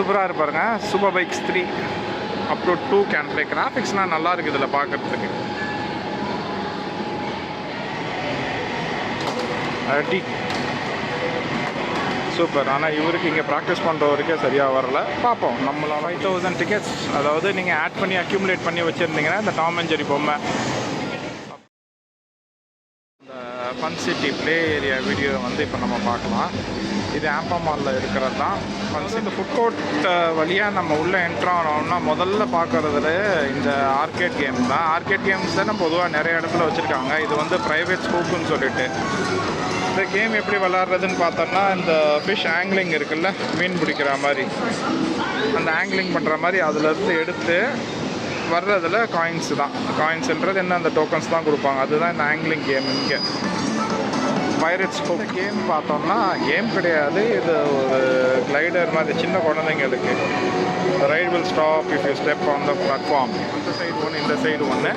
சூப்பராக இருப்பாருங்க super bikes three up to two can play கிராஃபிக்ஸ்லாம் நல்லா இருக்குது இதில் பார்க்குறதுக்கு அடி. சூப்பர் ஆனால் இவருக்கு இங்கே ப்ராக்டிஸ் பண்ணுறவருக்கே சரியாக வரல. பார்ப்போம் நம்மள ஃபைவ் தௌசண்ட் டிக்கெட்ஸ் அதாவது நீங்கள் ஆட் பண்ணி அக்யூமுலேட் பண்ணி வச்சுருந்தீங்கன்னா இந்த டாம் அண்ட் ஜெரி பொம்மை fun city play area video வந்து இப்போ நம்ம பார்க்கலாம். இது ஆம்பா மாலில் இருக்கிறது தான். ஃபன் இந்த ஃபுட் கோர்ட் வழியாக நம்ம உள்ளே என்ட்ரானோம்னா முதல்ல பார்க்குறதுல இந்த ஆர்கேட் கேம் தான். ஆர்கேட் கேம்ஸ் தானே பொதுவாக நிறைய இடத்துல வச்சுருக்காங்க. இது வந்து ப்ரைவேட் ஸ்கூப்புன்னு சொல்லிட்டு. இந்த கேம் எப்படி விளாட்றதுன்னு பார்த்தோம்னா இந்த ஃபிஷ் ஆங்கிலிங் இருக்குல்ல மீன் பிடிக்கிற மாதிரி. அந்த ஆங்கிலிங் பண்ணுற மாதிரி அதுலேருந்து எடுத்து வர்றதில் காயின்ஸ் தான். காயின்ஸ்ன்றது என்ன? அந்த டோக்கன்ஸ் தான் கொடுப்பாங்க. அதுதான் இந்த ஆங்கிலிங் கேம் இங்கே. பைரட்ஸ் ஹோப் கேம் பார்த்தோம்னா கேம் கிடையாது. இது ஒரு கிளைடர் மாதிரி சின்ன குழந்தைங்களுக்கு. Ride will stop if you step on the platform இந்த சைடு ஒன்று இந்த சைடு ஒன்று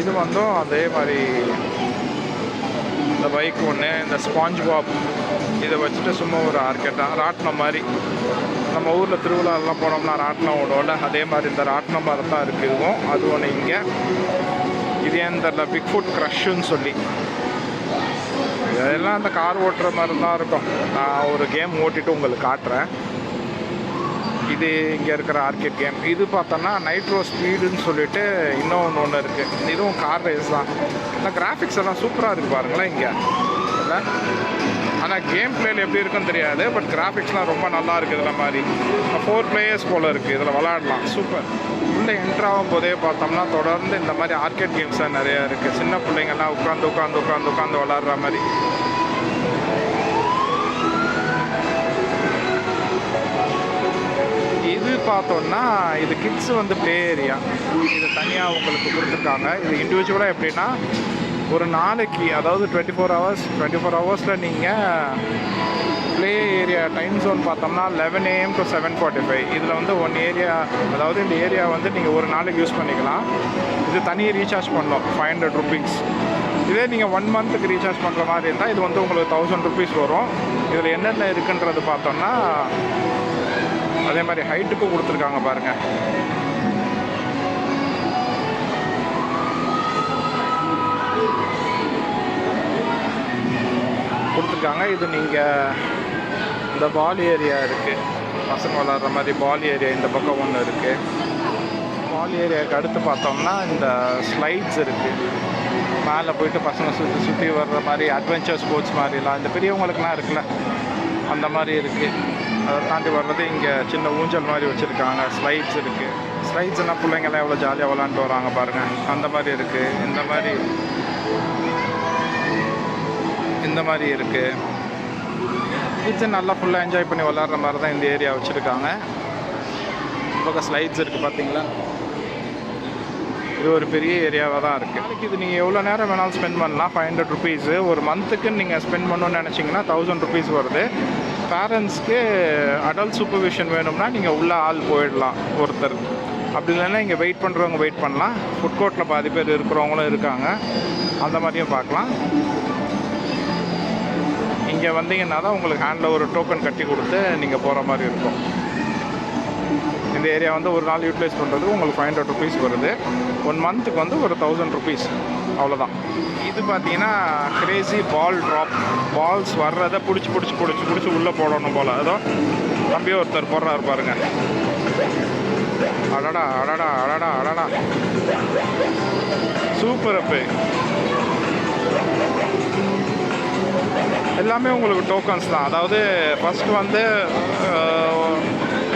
இது வந்தும் அதே மாதிரி இந்த பைக் ஒன்று இந்த ஸ்பாஞ்ச் பாப் இதை வச்சுட்டு சும்மா ஒரு ஆர்கெட்டாக ராட்டினம் மாதிரி. நம்ம ஊரில் திருவிழாலாம் போனோம்னா ராட்டினம் ஓடும்ல அதே மாதிரி இந்த ராட்டினம் மாதிரி தான் இருக்குது இதுவும் அது ஒன்று இங்கே. இது ஏன் தெரில பிக் ஃபுட் க்ரஷ்ஷுன்னு சொல்லி. இதெல்லாம் அந்த கார் ஓட்டுற மாதிரி தான் இருக்கும். நான் ஒரு கேம் ஓட்டிட்டு உங்களுக்கு காட்டுறேன். இது இங்கே இருக்கிற ஆர்கேட் கேம் இது பார்த்தோன்னா நைட்ரோ ஸ்பீடுன்னு சொல்லிட்டு இன்னொன்று ஒன்று இருக்குது இதுவும் கார் ரேஸ் தான். இந்த கிராஃபிக்ஸ் எல்லாம் சூப்பராக இருக்குது பாருங்களேன் இங்கே. இல்லை? ஆனால் கேம் பிளேயில் எப்படி இருக்குன்னு தெரியாது பட் கிராஃபிக்ஸ்லாம் ரொம்ப நல்லா இருக்குது இதில் மாதிரி. ஃபோர் பிளேயர்ஸ் போல் இருக்குது இதில் விளாடலாம் சூப்பர் உள்ளே என்ட்ராகும் போதே பார்த்தோம்னா தொடர்ந்து இந்த மாதிரி ஆர்கேட் கேம்ஸ் தான் நிறையா இருக்குது சின்ன பிள்ளைங்கள்லாம் உட்காந்து உட்காந்து உட்காந்து உட்காந்து விளாட்ற மாதிரி. இது பார்த்தோன்னா இது கிட்ஸ் வந்து ப்ளே ஏரியா இது தனியாக உங்களுக்கு கொடுத்துருக்காங்க. இது இண்டிவிஜுவலாக எப்படின்னா ஒரு நாளைக்கு அதாவது twenty four hours twenty four ஹவர்ஸில் நீங்கள் ப்ளே ஏரியா டைம் ஜோன் பார்த்தோம்னா eleven AM to seven forty five இதில் வந்து ஒன் ஏரியா அதாவது இந்த ஏரியா வந்து நீங்கள் ஒரு நாளைக்கு யூஸ் பண்ணிக்கலாம். இது தனி ரீசார்ஜ் பண்ணோம் ஃபைவ் ஹண்ட்ரட் ருபீஸ் இதே நீங்கள் ஒன் மந்த்துக்கு ரீசார்ஜ் பண்ணுற மாதிரி இருந்தால் இது வந்து உங்களுக்கு தௌசண்ட் ருபீஸ் வரும். இதில் என்னென்ன இருக்குன்றது பார்த்தோம்னா அதே மாதிரி ஹைட்டுக்கும் கொடுத்துருக்காங்க பாருங்கள் இது நீங்கள் இந்த பால் ஏரியா இருக்குது பசங்க விளாட்ற மாதிரி பால் ஏரியா இந்த பக்கம் ஒன்று இருக்குது பால் ஏரியாவுக்கு அடுத்து பார்த்தோம்னா இந்த ஸ்லைட்ஸ் இருக்குது மேலே போயிட்டு பசங்க சுற்றி சுற்றி வர்ற மாதிரி அட்வென்ச்சர் ஸ்போர்ட்ஸ் மாதிரிலாம் இந்த பெரியவங்களுக்குலாம் இருக்குல்ல அந்த மாதிரி இருக்குது அதை தாண்டி வர்றது இங்கே சின்ன ஊஞ்சல் மாதிரி வச்சுருக்காங்க. ஸ்லைட்ஸ் இருக்குது ஸ்லைட்ஸ்னால் பிள்ளைங்கள்லாம் எவ்வளோ ஜாலியாக விளாண்டு வராங்க பாருங்கள் அந்த மாதிரி இருக்குது இந்த மாதிரி இந்த மாதிரி இருக்குது கிட்ஸு நல்லா ஃபுல்லாக என்ஜாய் பண்ணி விளாட்ற மாதிரி தான் இந்த ஏரியா வச்சுருக்காங்க. பக்கம் ஸ்லைட்ஸ் இருக்குது பார்த்தீங்களா இது ஒரு பெரிய ஏரியாவாக தான் இருக்குது நாளைக்கு இது நீங்கள் எவ்வளோ நேரம் வேணாலும் ஸ்பெண்ட் பண்ணலாம். ஃபைவ் ஹண்ட்ரட் ருபீஸு ஒரு மந்த்துக்கு நீங்கள் ஸ்பெண்ட் பண்ணணும்னு நினச்சிங்கன்னா தௌசண்ட் ருபீஸ் வருது. பேரண்ட்ஸ்க்கு அடல்ட் சூப்பர்விஷன் வேணும்னா நீங்கள் உள்ள ஆள் போயிடலாம் ஒருத்தர். அப்படி இல்லைன்னா இங்கே வெயிட் பண்ணுறவங்க வெயிட் பண்ணலாம். ஃபுட் கோர்ட்டில் பாதி பேர் இருக்கிறவங்களும் இருக்காங்க. அந்த மாதிரியும் பார்க்கலாம். இங்கே வந்தீங்கன்னா தான் உங்களுக்கு ஹேண்டில் ஒரு டோக்கன் கட்டி கொடுத்து நீங்கள் போகிற மாதிரி இருக்கும். இந்த ஏரியா வந்து ஒரு நாள் யூட்டிலைஸ் பண்ணுறதுக்கு உங்களுக்கு ஃபைவ் ஹண்ட்ரட் ருபீஸ் வருது. ஒன் மந்த்துக்கு வந்து ஒரு தௌசண்ட் ருபீஸ் அவ்வளோதான் இது பார்த்தீங்கன்னா கிரேசி பால் ட்ராப் பால்ஸ் வர்றதை பிடிச்சி பிடிச்சி பிடிச்சி பிடிச்சி உள்ளே போடணும் போல். அதோ தம்பியே ஒருத்தர் போடுறாரு பாருங்க. அடடா அடடா அடடா அடடா. சூப்பர் அப்போ. எல்லாமே உங்களுக்கு டோக்கன்ஸ் தான். அதாவது ஃபஸ்ட்டு வந்து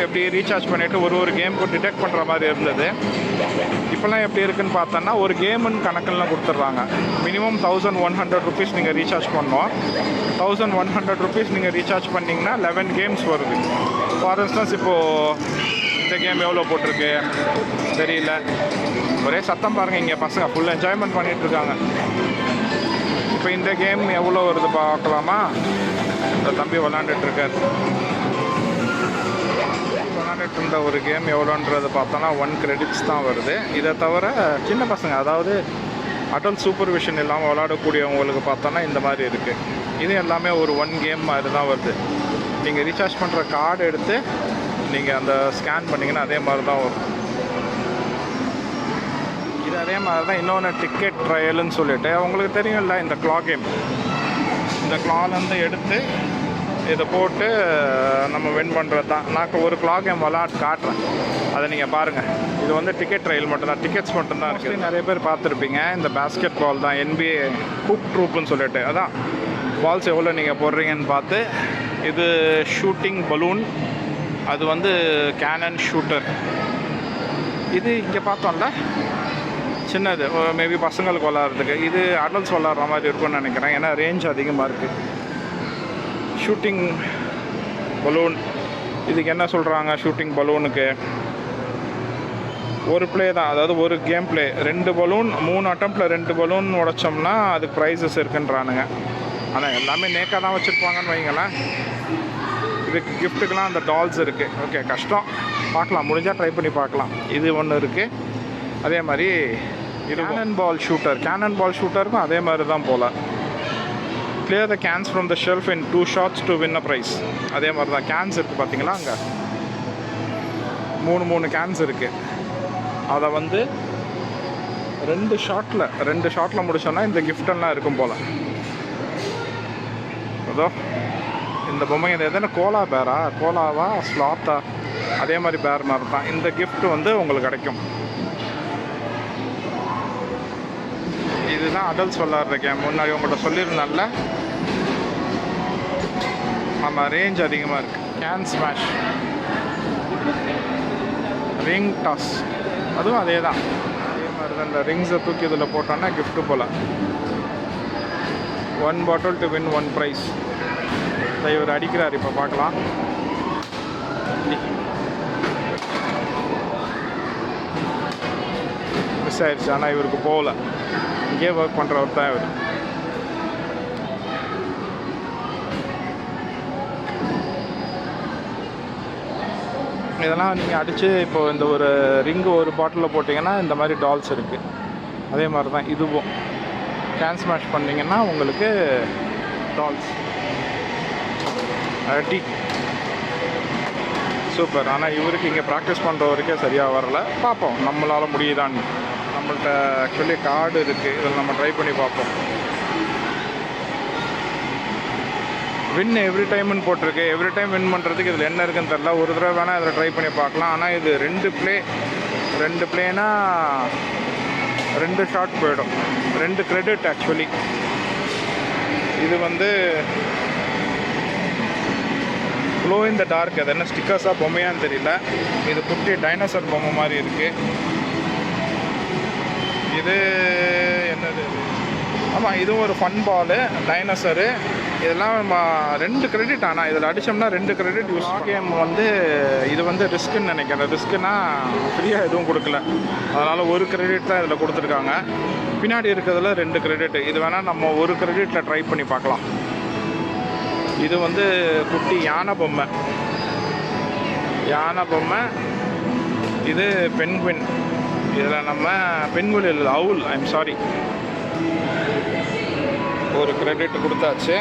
எப்படி ரீசார்ஜ் பண்ணிவிட்டு ஒரு ஒரு கேமுக்கு டிடெக்ட் பண்ணுற மாதிரி இருந்தது. இப்போல்லாம் எப்படி இருக்குன்னு பார்த்தோன்னா ஒரு கேமுன்னு கணக்கெல்லாம் கொடுத்துட்றாங்க. Minimum thousand one hundred rupees நீங்கள் ரீசார்ஜ் பண்ணோம். தௌசண்ட் ஒன் ஹண்ட்ரட் ருபீஸ் நீங்கள் ரீசார்ஜ் பண்ணிங்கன்னா லெவன் கேம்ஸ் வருது. ஃபார் இன்ஸ்டன்ஸ் இப்போது இந்த கேம் எவ்வளோ போட்டிருக்கு? தெரியல. ஒரே சத்தம் பாருங்கள் இங்கே பசங்க ஃபுல் என்ஜாய்மெண்ட் பண்ணிகிட்ருக்காங்க இருக்காங்க. இப்போ இந்த கேம் எவ்வளோ வருது பார்க்கலாமா? இந்த தம்பி விளாண்டுட்டுருக்கார் விளாண்டுட்டு இருந்த ஒரு கேம் எவ்வளோன்றது பார்த்தோன்னா ஒன் கிரெடிட்ஸ் தான் வருது. இதை தவிர சின்ன பசங்க அதாவது அடல் சூப்பர்விஷன் இல்லாமல் விளாடக்கூடியவங்களுக்கு பார்த்தோன்னா இந்த மாதிரி இருக்குது இது எல்லாமே ஒரு ஒன் கேம் மாதிரி தான் வருது. நீங்கள் ரீசார்ஜ் பண்ணுற கார்டு எடுத்து நீங்கள் அந்த ஸ்கேன் பண்ணிங்கன்னா அதே மாதிரி தான் வரும். அதே மாதிரி தான் இன்னொன்று டிக்கெட் ட்ரையல்னு சொல்லிட்டு உங்களுக்கு தெரியும்ல இந்த க்ளா கேம் இந்த க்ளாலேருந்து எடுத்து இதை போட்டு நம்ம வின் பண்ணுறது தான். நான் ஒரு க்ளா கேம் விளாட் காட்டுறேன். அதை நீங்கள் பாருங்கள் இது வந்து டிக்கெட் ட்ரையல் மட்டும்தான். டிக்கெட்ஸ் மட்டும்தான் இருக்குது. நிறைய பேர் பார்த்துருப்பீங்க. இந்த பேஸ்கெட் பால் தான் என்பிஏ குக் ட்ரூப்புன்னு சொல்லிட்டு. அதான். பால்ஸ் எவ்வளோ நீங்கள் போடுறீங்கன்னு பார்த்து இது ஷூட்டிங் பலூன் அது வந்து கேனன் ஷூட்டர் இது இங்கே பார்த்தோம்ல. சின்னது. மேபி பசங்களுக்கு விளாட்றதுக்கு இது அடல்ட்ஸ் விளாட்ற மாதிரி இருக்கும்னு நினைக்கிறேன். ஏன்னா ரேஞ்ச் அதிகமாக இருக்குது ஷூட்டிங் பலூன் இதுக்கு என்ன சொல்கிறாங்க ஷூட்டிங் பலூனுக்கு ஒரு ப்ளே தான். அதாவது ஒரு கேம் ப்ளே ரெண்டு பலூன் மூணு அட்டம்ப்டில் ரெண்டு பலூன் உடைச்சோம்னா அதுக்கு ப்ரைஸஸ் இருக்குன்றானுங்க. ஆனால் எல்லாமே நேக்காக தான் வச்சுருப்பாங்கன்னு வைங்களேன். இதுக்கு கிஃப்ட்டுக்கெலாம் அந்த டால்ஸ் இருக்குது ஓகே கஷ்டம். பார்க்கலாம். முடிஞ்சால் ட்ரை பண்ணி பார்க்கலாம். இது ஒன்று இருக்குது அதே மாதிரி cannon ball shooter cannon ball ஷூட்டருக்கும் அதே மாதிரி தான் போல். Clear the cans from the shelf in two shots to win a prize அதே மாதிரி தான் கேன்ஸ் இருக்குது பார்த்தீங்களா அங்கே? மூணு மூணு கேன்ஸ் இருக்குது அதை வந்து ரெண்டு ஷாட்டில் ரெண்டு ஷாட்டில் முடிச்சோன்னா இந்த கிஃப்டெல்லாம் இருக்கும் போல். அதோ இந்த பொம்மை இது எதனா கோலா பேரா கோலாவா? ஸ்லாத்தா அதே மாதிரி பேர் மாதிரி தான். இந்த கிஃப்ட் வந்து உங்களுக்கு கிடைக்கும். இதுதான் அடல்ட்ஸ் விளாட்ற கேம் முன்னாடி உங்கள்கிட்ட சொல்லியிருந்தால ஆமாம் ரேஞ்ச் அதிகமாக இருக்குது கேன் ஸ்மாஷ் ரிங் டாஸ் அதுவும் அதே தான் அதே மாதிரி தான் இந்த ரிங்ஸை தூக்கி இதில் போட்டோன்னா gift pole. One bottle to win one prize இவர் அடிக்கிறார் இப்போ பார்க்கலாம். மிஸ் ஆயிடுச்சு ஆனால் இவருக்கு போகல. இங்கே ஒர்க் பண்ணுறவர் தான் இவர். இதெல்லாம் நீங்கள் அடித்து இப்போ இந்த ஒரு ரிங்கு ஒரு பாட்டிலில் போட்டிங்கன்னா இந்த மாதிரி டால்ஸ் இருக்குது அதே மாதிரி தான் இதுவும். கேன் ஸ்மாஷ் பண்ணிங்கன்னா உங்களுக்கு டால்ஸ் டீ சூப்பர் ஆனால் இவருக்கு இங்கே ப்ராக்டிஸ் பண்ணுறவருக்கே சரியாக வரல. பார்ப்போம் நம்மளால் முடியுதான்னு. நம்மள்ட்ட ஆக்சுவலி கார்டு இருக்குது இதில் நம்ம ட்ரை பண்ணி பார்ப்போம். வின் எவ்ரி டைம்னு போட்டிருக்கு. எவ்ரி டைம் வின் பண்ணுறதுக்கு இதில் என்ன இருக்குன்னு தெரில ஒரு தடவை வேணால் இதில் ட்ரை பண்ணி பார்க்கலாம். ஆனால் இது ரெண்டு ப்ளே ரெண்டு ப்ளேனா ரெண்டு ஷாட் போயிடும். ரெண்டு கிரெடிட் ஆக்சுவலி இது வந்து க்ளோ இன் த டார்க் அது என்ன ஸ்டிக்கர்ஸாக பொம்மையான்னு தெரியல. இது குட்டி டைனோசர் பொம்மை மாதிரி இருக்குது இது என்னது ஆமாம் இதுவும் ஒரு ஃபன் பாலு டைனோசரு இதெல்லாம் நம்ம ரெண்டு கிரெடிட் ஆனால் இதில் அடித்தோம்னா ரெண்டு கிரெடிட் யூஸ் கேம் வந்து இது வந்து ரிஸ்க்குன்னு நினைக்கிறேன். ரிஸ்க்குனா ஃப்ரீயாக எதுவும் கொடுக்கல. அதனால் ஒரு கிரெடிட் தான் இதில் கொடுத்துருக்காங்க. பின்னாடி இருக்கிறதுல ரெண்டு கிரெடிட் இது வேணால் நம்ம ஒரு கிரெடிட்டில் ட்ரை பண்ணி பார்க்கலாம். இது வந்து குட்டி யானை பொம்மை. யானை பொம்மை. இது பென்குயின் இதில் நம்ம பென்குயின் இல்லை அவுல் ஐம் சாரி ஒரு கிரெடிட் கொடுத்தாச்சு.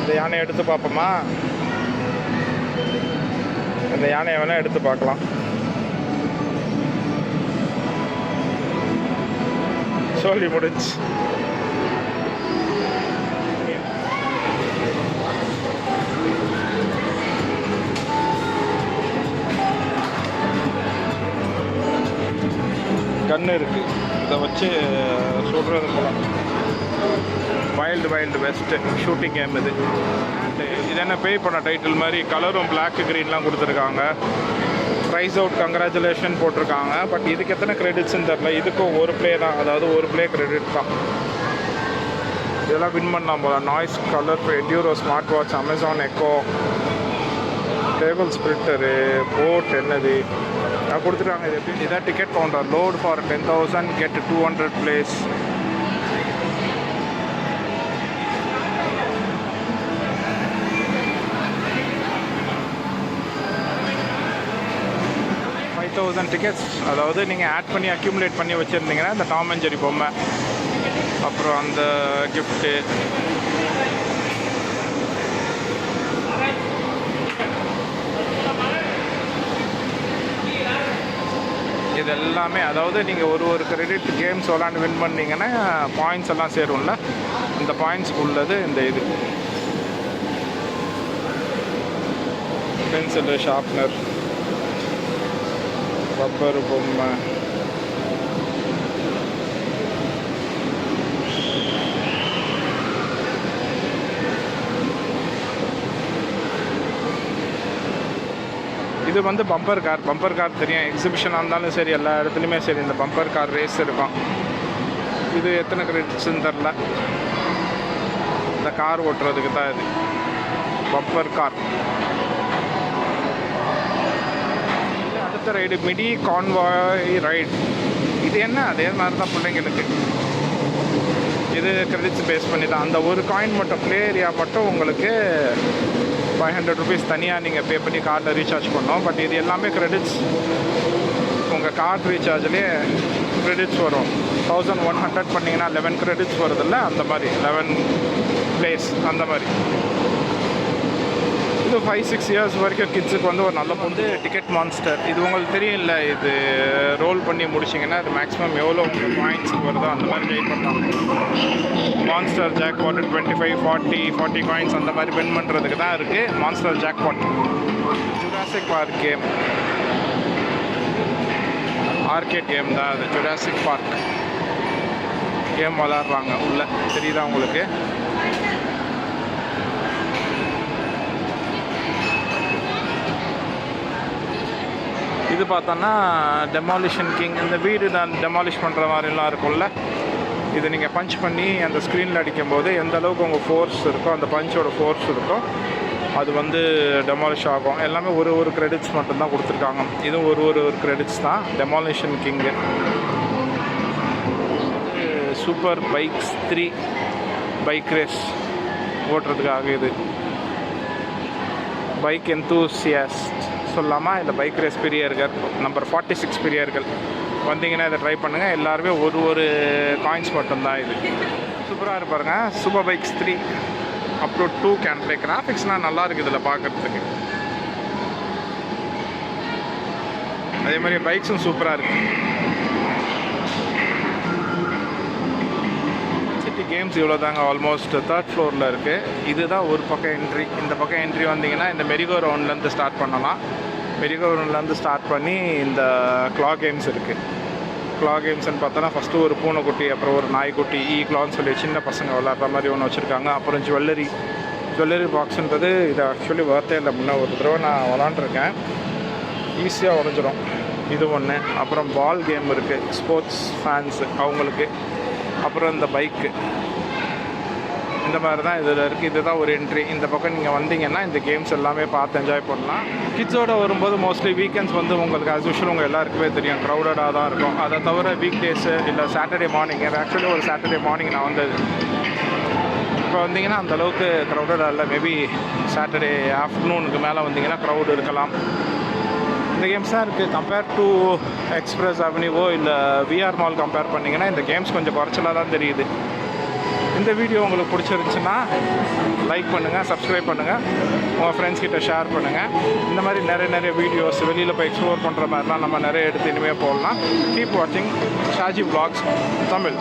இந்த யானையை எடுத்து பார்ப்போமா? இந்த யானையை வேணால் எடுத்து பார்க்கலாம். சொல்லி முடிச்சு கன்று இருக்குது இதை வச்சு சுடுறது போலாம் wild wild west shooting game இது. இது என்ன பே பண்ண டைட்டில் மாதிரி? கலரும் பிளாக் க்ரீன்லாம் கொடுத்துருக்காங்க. ப்ரைஸ் அவுட் கங்க்ராச்சுலேஷன் போட்டிருக்காங்க. பட் இதுக்கு எத்தனை கிரெடிட்ஸ்னு தெரில இதுக்கும் ஒரு ப்ளே தான். அதாவது ஒரு ப்ளே கிரெடிட் தான். இதெல்லாம் வின் பண்ணலாம் போல. Noise colour எட்யூரோ smart watch Amazon Echo table ஸ்பிரிட்டரு boat என்னது? நான் கொடுத்துருக்காங்க இது எப்படி இதான் ticket counter load for ten thousand get two hundred plays five thousand thousand tickets அதாவது நீங்கள் ஆட் பண்ணி அக்யூமுலேட் பண்ணி வச்சுருந்தீங்கன்னா இந்த டாம் அண்ட் ஜெரி பொம்மை அப்புறம் அந்த கிஃப்ட்டு இது எல்லாமே அதாவது நீங்கள் ஒரு ஒரு கிரெடிட் கேம்ஸ் விளாண்டு வின் பண்ணீங்கன்னா பாயிண்ட்ஸ் எல்லாம் சேரும்ல? இந்த பாயிண்ட்ஸ் உள்ளது இந்த இது. பென்சிலு ஷார்ப்னர் ரப்பர் பொம்மை. இது வந்து பம்பர் கார் பம்பர் கார் தெரியும். எக்ஸிபிஷனாக இருந்தாலும் சரி எல்லா இடத்துலையுமே சரி. இந்த பம்பர் கார் ரேஸ் இருக்கும். இது எத்தனை கிரெடிட்ஸ்னு தெரில இந்த கார் ஓட்டுறதுக்கு தான் இது. பம்பர் கார் அடுத்த ரைடு மிடி கான்வாய் ரைடு இது என்ன? அதே மாதிரி தான் பிள்ளைங்களுக்கு. இது கிரெடிட்ஸ் பேஸ் பண்ணி தான். அந்த ஒரு காயின் மட்டும் ப்ளே ஏரியா மட்டும் உங்களுக்கு ஃபைவ் ஹண்ட்ரட் ருபீஸ் தனியாக நீங்கள் பே பண்ணி கார்டில் ரீசார்ஜ் பண்ணோம். பட் இது எல்லாமே கிரெடிட்ஸ் உங்கள் கார்டு ரீசார்ஜ்லேயே கிரெடிட்ஸ் வரும். தௌசண்ட் ஒன் ஹண்ட்ரட் பண்ணிங்கன்னா லெவன் கிரெடிட்ஸ் வருதில்ல? அந்த மாதிரி. லெவன் பிளேஸ் அந்த மாதிரி. இது ஃபைவ் சிக்ஸ் இயர்ஸ் வரைக்கும் கிட்ஸுக்கு வந்து ஒரு நல்ல வந்து டிக்கெட் மான்ஸ்டர் இது உங்களுக்கு தெரியல இது ரோல் பண்ணி முடிச்சிங்கன்னா அது மேக்ஸிமம் எவ்வளோ பாயிண்ட்ஸுக்கு வருதோ அந்த மாதிரி வெயிட் பண்ணலாம் monster jackpot twenty five forty forty coins அந்த மாதிரி வின் பண்ணுறதுக்கு தான் இருக்குது monster jackpot Jurassic Park game arcade game தான் அது ஜுராசிக் பார்க் கேம் விளாட்றாங்க உள்ள. தெரியுதா உங்களுக்கு? இது பார்த்தோன்னா டெமாலிஷன் கிங் இந்த வீடு நான் டெமாலிஷ் பண்ணுற மாதிரிலாம் இருக்கும்ல. இது நீங்கள் பஞ்ச் பண்ணி அந்த ஸ்க்ரீனில் அடிக்கும்போது எந்த அளவுக்கு உங்கள் ஃபோர்ஸ் இருக்கோ அந்த பஞ்சோட ஃபோர்ஸ் இருக்கோ அது வந்து டெமாலிஷ் ஆகும். எல்லாமே ஒரு ஒரு கிரெடிட்ஸ் மட்டும்தான் கொடுத்துருக்காங்க. இதுவும் ஒரு ஒரு ஒரு கிரெடிட்ஸ் தான். Demolition king super bikes three bike race ஓட்டுறதுக்காக இது. பைக் எந்தூசியாஸ்ட் சொல்லலாமா இல்லை பைக் ரேஸ் பிரியர்கள் நம்பர் ஃபார்ட்டி சிக்ஸ் பிரியர்கள் வந்தீங்கன்னா இதை ட்ரை பண்ணுங்கள் எல்லாருமே ஒரு ஒரு காயின்ஸ் மட்டும்தான் இது. சூப்பராக இருப்பாருங்க super bikes three up to two can play கிராஃபிக்ஸ்லாம் நல்லா இருக்குது இதில் பார்க்குறதுக்கு அதே மாதிரி பைக்ஸும் சூப்பராக இருக்குது சிட்டி கேம்ஸ் இவ்வளோ தாங்க ஆல்மோஸ்ட் தேர்ட் ஃப்ளோரில் இருக்குது இதுதான் ஒரு பக்கம் என்ட்ரி இந்த பக்கம் என்ட்ரி வந்தீங்கன்னா இந்த மெரிகோ ரவுண்ட்லேருந்து ஸ்டார்ட் பண்ணலாம். பெரிய ரவுண்ட்லேருந்து ஸ்டார்ட் பண்ணி இந்த க்ளா கேம்ஸ் இருக்குது க்ளா கேம்ஸ்னு பார்த்தோன்னா ஃபஸ்ட்டு ஒரு பூனைக்குட்டி அப்புறம் ஒரு நாய்க்குட்டி ஈ க்ளான்னு சொல்லி சின்ன பசங்க விளாட்ற மாதிரி ஒன்று வச்சுருக்காங்க. அப்புறம் ஜுவல்லரி ஜுவல்லரி பாக்ஸுன்றது இது ஆக்சுவலி வர்த்தே இல்லை. முன்னே ஒரு தடவை நான் விளாண்டுருக்கேன் ஈஸியாக உடஞ்சிரும். இது ஒன்று அப்புறம் பால் கேம் இருக்குது ஸ்போர்ட்ஸ் ஃபேன்ஸு அவங்களுக்கு. அப்புறம் இந்த பைக்கு இந்த மாதிரி தான் இதில் இருக்குது. இதுதான் ஒரு என்ட்ரி இந்த பக்கம் நீங்கள் வந்தீங்கன்னா இந்த கேம்ஸ் எல்லாமே பார்த்து என்ஜாய் பண்ணலாம். கிட்ஸோட வரும்போது மோஸ்ட்லி வீக்கெண்ட்ஸ் வந்து உங்களுக்கு ஆஸ் யூஷுவல் உங்கள் எல்லாருக்குமே தெரியும். க்ரௌடடாக தான் இருக்கும். அதை தவிர வீக் டேஸு இல்லை சாட்டர்டே மார்னிங் ஆக்சுவலி ஒரு சாட்டர்டே மார்னிங் நான் வந்தது இப்போ வந்தீங்கன்னா அந்தளவுக்கு க்ரௌடடாக இல்லை. மேபி சாட்டர்டே ஆஃப்டர்நூனுக்கு மேலே வந்தீங்கன்னா க்ரௌடு இருக்கலாம். இந்த கேம்ஸ் தான் இருக்குது கம்பேர் டு எக்ஸ்பிரஸ் அவென்யூவோ இல்லை விஆர் மால் கம்பேர் பண்ணிங்கன்னா இந்த கேம்ஸ் கொஞ்சம் குறைச்சலாக தான் தெரியுது. இந்த வீடியோ உங்களுக்கு பிடிச்சிருந்துச்சுன்னா லைக் பண்ணுங்கள் சப்ஸ்கிரைப் பண்ணுங்கள் உங்கள் ஃப்ரெண்ட்ஸ் கிட்ட ஷேர் பண்ணுங்கள் இந்த மாதிரி நிறைய நிறைய வீடியோஸ் வெளியில் போய் எக்ஸ்ப்ளோர் பண்ணுற மாதிரிலாம் நம்ம நிறைய எடுத்து இனிமேல் போடலாம். கீப் வாட்சிங் ஷாஜி vlogs தமிழ்.